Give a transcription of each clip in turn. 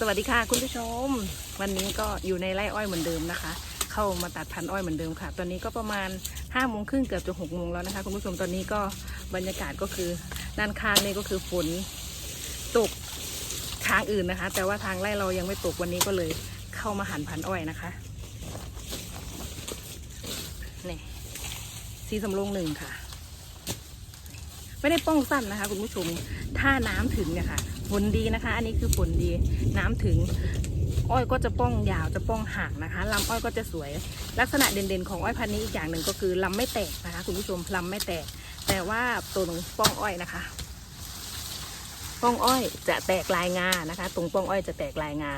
สวัสดีค่ะคุณผู้ชม วันนี้ก็อยู่ในไร่อ้อยเหมือนเดิมนะคะ เข้ามาตัดพันอ้อยเหมือนเดิมค่ะ ตอนนี้ก็ประมาณ5้าโมงครึ่งเกือบจะหกโมงแล้วนะคะ คุณผู้ชมตอนนี้ก็บรรยากาศก็คือด้านข้างนี่ก็คือฝนตกทางอื่นนะคะ แต่ว่าทางไร่เรายังไม่ตกวันนี้ก็เลยเข้ามาหันพันอ้อยนะคะนี่สีสำโรงหนึ่งค่ะ ไม่ได้ป้องสั้นนะคะ คุณผู้ชมถ้าน้ำถึงเนี่ยค่ะ ผลดีนะคะ อันนี้คือผลดีน้ำถึง อ้อยก็จะป้องยาวจะป้องห่างนะคะลำอ้อยก็จะสวย ลักษณะเด่นๆของอ้อยพันธุ์นี้อีกอย่างหนึ่งก็คือลำไม่แตกนะคะ คุณผู้ชมลำไม่แตก แต่ว่าตัวงป้องอ้อยนะคะ ป้องอ้อยจะแตกลายงานะคะ ตรงป้องอ้อยจะแตกลายงา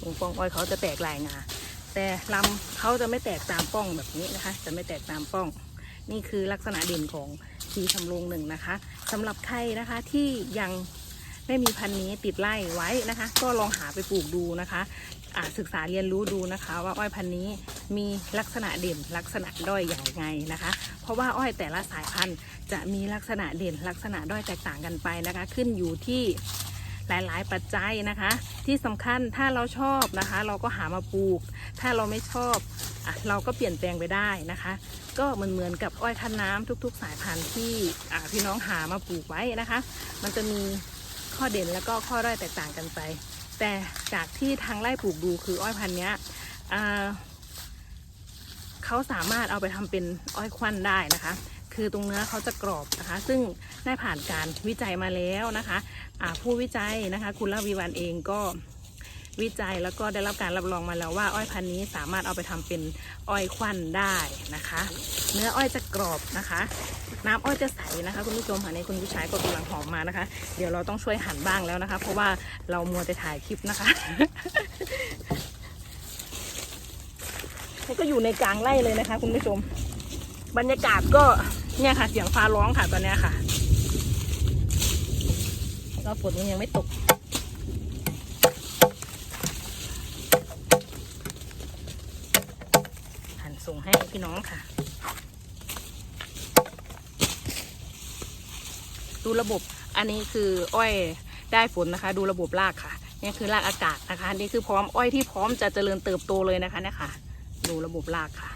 ตรงป้องอ้อยเขาจะแตกลายงาแต่ลำเขาจะไม่แตกตามป้องแบบนี้นะคะ จะไม่แตกตามป้อง นี่คือลักษณะเด่นของทีทำโรงหนึ่งนะคะสำหรับใครนะคะที่ยังไม่มีพันธุ์นี้ติดไล่ไว้นะคะ ก็ลองหาไปปลูกดูนะคะอ่าศึกษาเรียนรู้ดูนะคะ ว่าอ้อยพันธุ์นี้มีลักษณะเด่นลักษณะด้อยอย่างไงนะคะ เพราะว่าอ้อยแต่ละสายพันธุ์จะมีลักษณะเด่นลักษณะด้อยแตกต่างกันไปนะคะ ขึ้นอยู่ที่หลายๆ ปัจจัยนะคะ ที่สำคัญถ้าเราชอบนะคะ เราก็หามาปลูก ถ้าเราไม่ชอบ อะเราก็เปลี่ยนแปลงไปได้นะคะ ก็มือนเหมือนกับอ้อยคันน้ำทุก ๆ สายพันธุ์ที่อ่าพี่น้องหามาปลูกไว้นะคะ มันจะมีข้อเด่นแล้วก็ข้อด้อยแตกต่างกันไป แต่จากที่ทางไร่ปลูกดูคืออ้อยพันธุ์เนี้ยอ่าเขาสามารถเอาไปทำเป็นอ้อยควันได้นะคะ คือตรงเนื้อเขาจะกรอบนะคะ ซึ่งได้ผ่านการวิจัยมาแล้วนะคะผู้วิจัยนะคะ คุณลวีวันเองก็ วิจัยแล้วก็ได้รับการรับรองมาแล้วว่าอ้อยพันธุ์นี้สามารถเอาไปทำเป็นอ้อยควันได้นะคะ เนื้ออ้อยจะกรอบนะคะ น้ำอ้อยจะใสนะคะ คุณผู้ชมค่ะในคุณผู้ชายก็กำลังหอมมานะคะ เดี๋ยวเราต้องช่วยหันบ้างแล้วนะคะ เพราะว่าเรามัวแต่ถ่ายคลิปนะคะนี่ก็อยู่ในกลางไร่เลยนะคะ คุณผู้ชม บรรยากาศก็เนี่ยค่ะ เสียงฟ้าร้องค่ะตอนนี้ค่ะแล้วฝนมันยังไม่ตก หั่น ส่งให้พี่น้องค่ะ ดูระบบอันนี้คืออ้อยได้ฝนนะคะ ดูระบบรากค่ะนี่คือรากอากาศนะคะนี่คือพร้อมอ้อยที่พร้อมจะเจริญเติบโตเลยนะคะเนี่ยค่ะ ดูระบบรากค่ะ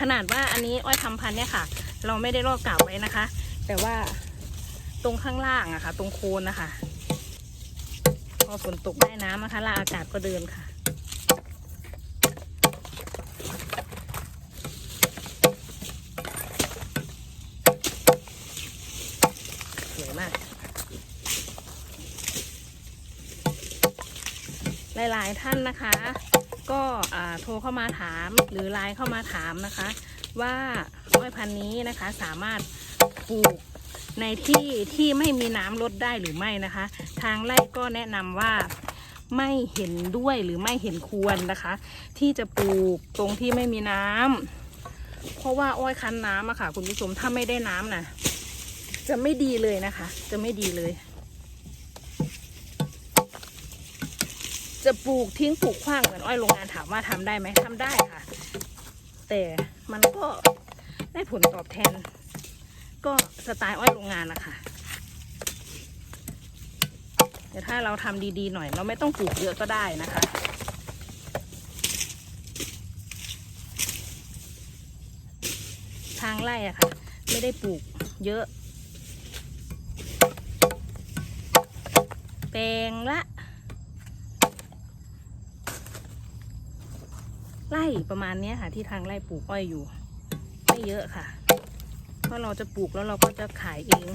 ขนาดว่าอันนี้อ้อยทำพันธุ์เนี่ยค่ะ เราไม่ได้ลอกกาบไว้นะคะ แต่ว่า ตรงข้างล่างอะค่ะ ตรงโคนนะคะ พอฝนตกได้น้ำนะคะลากอากาศก็เดินค่ะ สวยมาก หลายๆท่านนะคะ ก็โทรเข้ามาถามหรือไลน์เข้ามาถามนะคะ ว่าอ้อยพันธุ์นี้นะคะสามารถปลูก ในที่ที่ไม่มีน้ำลดได้หรือไม่นะคะ ทางไร่ก็แนะนำว่าไม่เห็นด้วยหรือไม่เห็นควรนะคะ ที่จะปลูกตรงที่ไม่มีน้ำเพราะว่าอ้อยคั้นน้ำอะค่ะ คุณผู้ชมถ้าไม่ได้น้ำนะจะไม่ดีเลยนะคะ จะไม่ดีเลย จะปลูกทิ้งปลูกขว้างเหมือนอ้อยโรงงานถามว่าทำได้ไหมทำได้ค่ะ แต่มันก็ได้ผลตอบแทน ก็สไตล์อ้อยโรงงานนะคะแต่ถ้าเราทำดีๆหน่อย เราไม่ต้องปลูกเยอะก็ได้นะคะทางไร่อะค่ะ ไม่ได้ปลูกเยอะ แปลงละไร่ประมาณนี้ค่ะ ที่ทางไร่ปลูกอ้อยอยู่ ไม่เยอะค่ะ เพราะเราจะปลูกแล้วเราก็จะขายเอง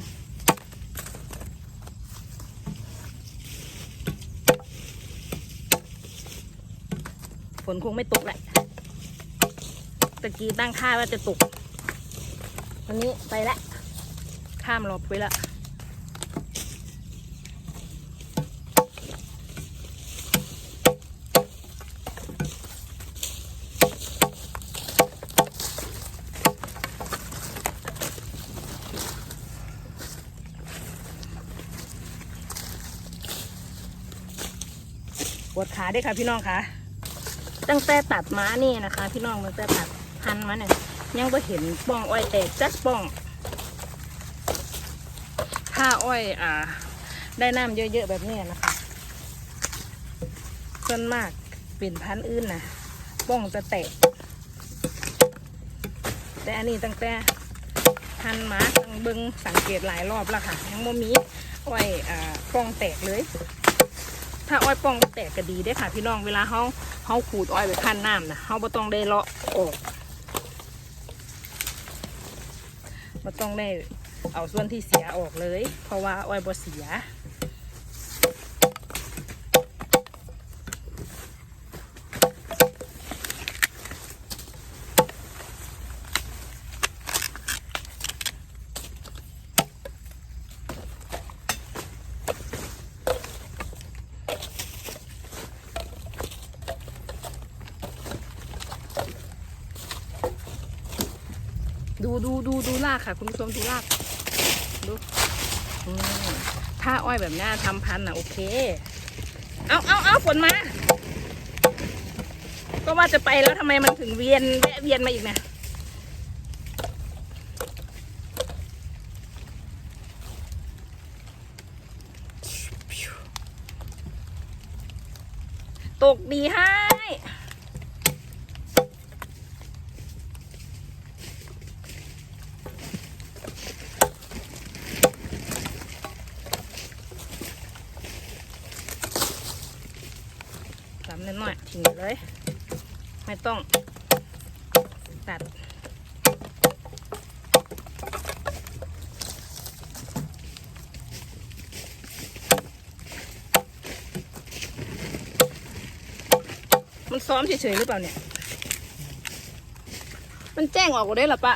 ฝนคงไม่ตกแหละตะกี้ตั้งค่าว่าจะตกวันนี้ไปละ ข้ามรอบไปละ ดขาด้วยค่ะพี่น้องค่ะ ตั้งแต่ตัดม้านี่นะคะ พี่น้องตั้งแต่ตัดพันมาเนี่ยยังไ่เห็นป้องอ้อยแตกจักป้อง ถ้าอ้อยอ่า ได้น้ำเยอะๆแบบนี้นะคะส่วนมากเป็นพันอื่นนะป้องจะแตก แต่อันนี้ตั้งแต่หันมาตั้งเบิงสังเกตหลายรอบแล้วค่ะ ยังโมมีอ้อยอ่าป้องแตกเลย ถ้าอ้อยป้องแตกก็ดีได้ค่ะ พี่น้องเวลาเขาเขาขูดอ้อยไปพันน้ำนะเขาบ่ต้องได้เลาะออกบ่ต้องได้เอาส่วนที่เสียออกเลย เพราะว่าอ้อยบ่เสีย ดูดูดูดูลากค่ะ คุณผู้ชมดูลากดูถ้าอ้อยแบบนี้ทำพันธุ์อะโอเค เอาเอาเอาฝนมา ก็ว่าจะไปแล้วทำไมมันถึงเวียนแวะเวียนมาอีกเนะตกดีให้ สามนิดหน่อยทิ้งเลย ไม่ต้องตัด มันซ้อมเฉยๆหรือเปล่าเนี่ย มันแจ้งออกกูได้หรอปะ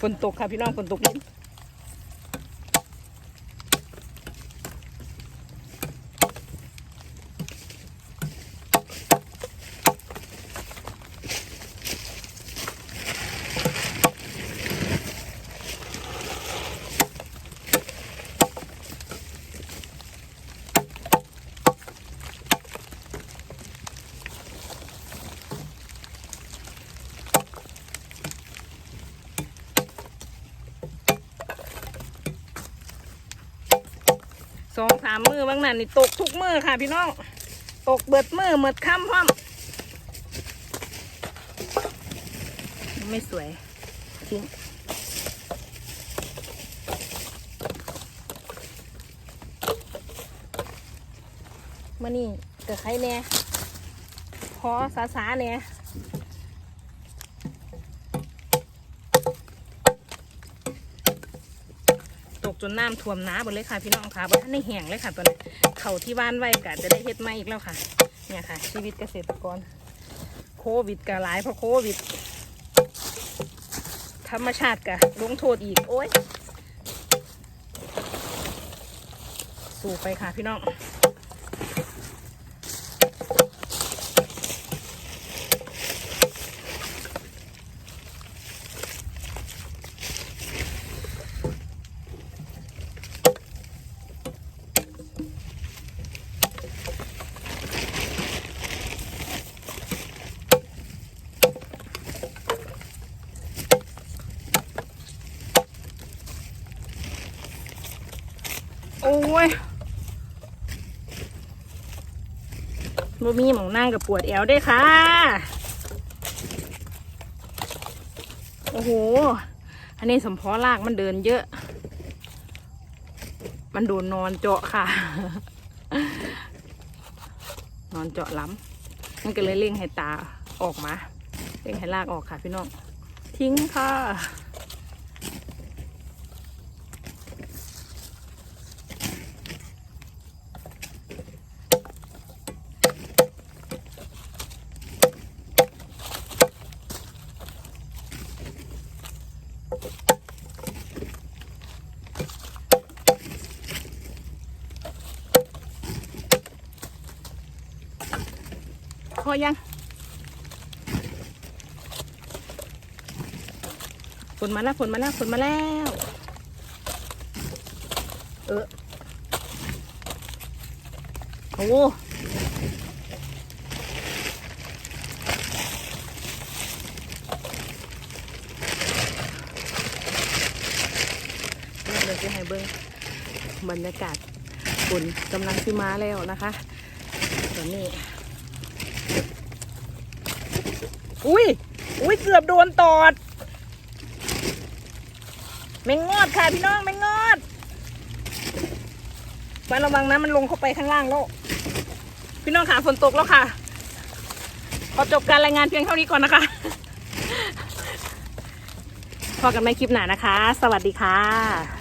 ฝนตกค่ะพี่น้องฝนตกลิ้น สองสามมือบางนั่นนี่ตกทุกมือค่ะพี่น้อง ตกเบิดมือเบิดค่ำพร้อม ไม่สวยทิ้งมานี่เกิดใครแน่พอสาสาๆแน่ต จนน้ำท่วมน้าหมดเลยค่ะพี่น้องค่ะบ่ทันได้แห้งเลยค่ะตอนนี้เขาที่บ้านไว้กะจะได้เฮ็ดไม่อีกแล้วค่ะ เนี่ยค่ะ ชีวิตเกษตรกร โควิดกะหลายเพราะโควิด ธรรมชาติกะลงโทษอีก โอ้ย สู่ไปค่ะพี่น้อง โอ้ย บ่มีหมองนั่งกับปวดแอวได้ค่ะ โอ้โห อันนี้สมพอลากมันเดินเยอะ มันโดนนอนเจาะค่ะ นอนเจาะล้ำมันก็เลยเร่งให้ตาออกมาเร่งให้ลากออกค่ะพี่น้อง ทิ้งค่ะ อยังฝนมาแล้วฝนมาแล้วฝนมาแล้ว เออโอ้เราจะให้เบิ้งบรรยากาศฝนกำลังสิมาแล้วนะคะตอนนี้ อุ้ย อุ้ยเกือบโดนตอดแมงงอดค่ะพี่น้องแมงงอดไประวังนะมันลงเข้าไปข้างล่างแล้ว พี่น้องค่ะฝนตกแล้วค่ะ ขอจบการรายงานเพียงเท่านี้ก่อนนะคะพอกันไม่คลิปหนานะคะ สวัสดีค่ะ